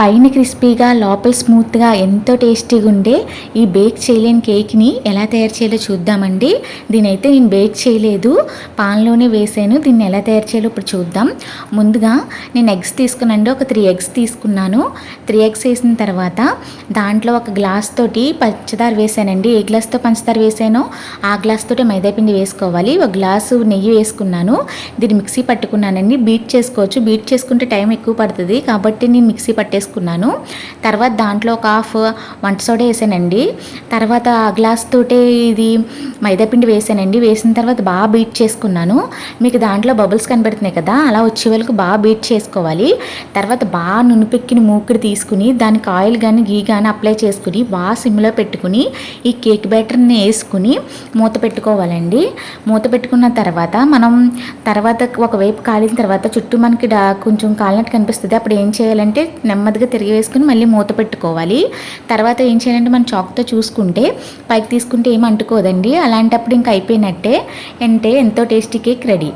పైన క్రిస్పీగా లోపల స్మూత్గా ఎంతో టేస్టీగా ఉండే ఈ బేక్ చేయలేని కేక్ని ఎలా తయారు చేయాలో చూద్దామండి. దీని అయితే నేను బేక్ చేయలేదు. పాన్లోనే వేసాను. దీన్ని ఎలా తయారు చేయాలో ఇప్పుడు చూద్దాం. ముందుగా నేను ఎగ్స్ తీసుకున్నాండి ఒక త్రీ ఎగ్స్ తీసుకున్నాను. త్రీ ఎగ్స్ వేసిన తర్వాత దాంట్లో ఒక గ్లాస్ తోటి పంచదార వేసానండి. ఏ గ్లాస్తో పంచదార వేసానో ఆ గ్లాస్ తోటి మైదాపిండి వేసుకోవాలి. ఒక గ్లాసు నెయ్యి వేసుకున్నాను. దీన్ని మిక్సీ పట్టుకున్నానండి. బీట్ చేసుకోవచ్చు. బీట్ చేసుకుంటే టైం ఎక్కువ పడుతుంది. కాబట్టి నేను మిక్సీ పట్టేసుకున్నాను. తర్వాత దాంట్లో ఒక హాఫ్ వంట సోడా వేసానండి. తర్వాత గ్లాస్ తోటే ఇది మైదాపిండి వేసానండి. వేసిన తర్వాత బాగా బీట్ చేసుకున్నాను. మీకు దాంట్లో బబుల్స్ కనబడుతున్నాయి కదా అలా వచ్చే వాళ్ళకి బాగా బీట్ చేసుకోవాలి. తర్వాత బాగా నునుపెక్కిన మూకుడు తీసుకుని దానికి ఆయిల్ కానీ గీ కానీ అప్లై చేసుకుని బాగా సిమ్లో పెట్టుకుని ఈ కేక్ బ్యాటర్ని వేసుకుని మూత పెట్టుకోవాలండి. మూత పెట్టుకున్న తర్వాత మనం తర్వాత ఒకవైపు కాలిన తర్వాత చుట్టూ మనకి కొంచెం కాలినట్టు కనిపిస్తుంది. అప్పుడు ఏం చేయాలంటే నెమ్మది నెమ్మదిగా తిరిగి వేసుకుని మళ్ళీ మూత పెట్టుకోవాలి. తర్వాత ఏం చేయాలంటే మనం చాక్తో చూసుకుంటే పైకి తీసుకుంటే ఏం అంటుకోదండి? అలాంటప్పుడు ఇంకా అయిపోయినట్టే. అంటే ఎంతో టేస్టీ కేక్ రెడీ.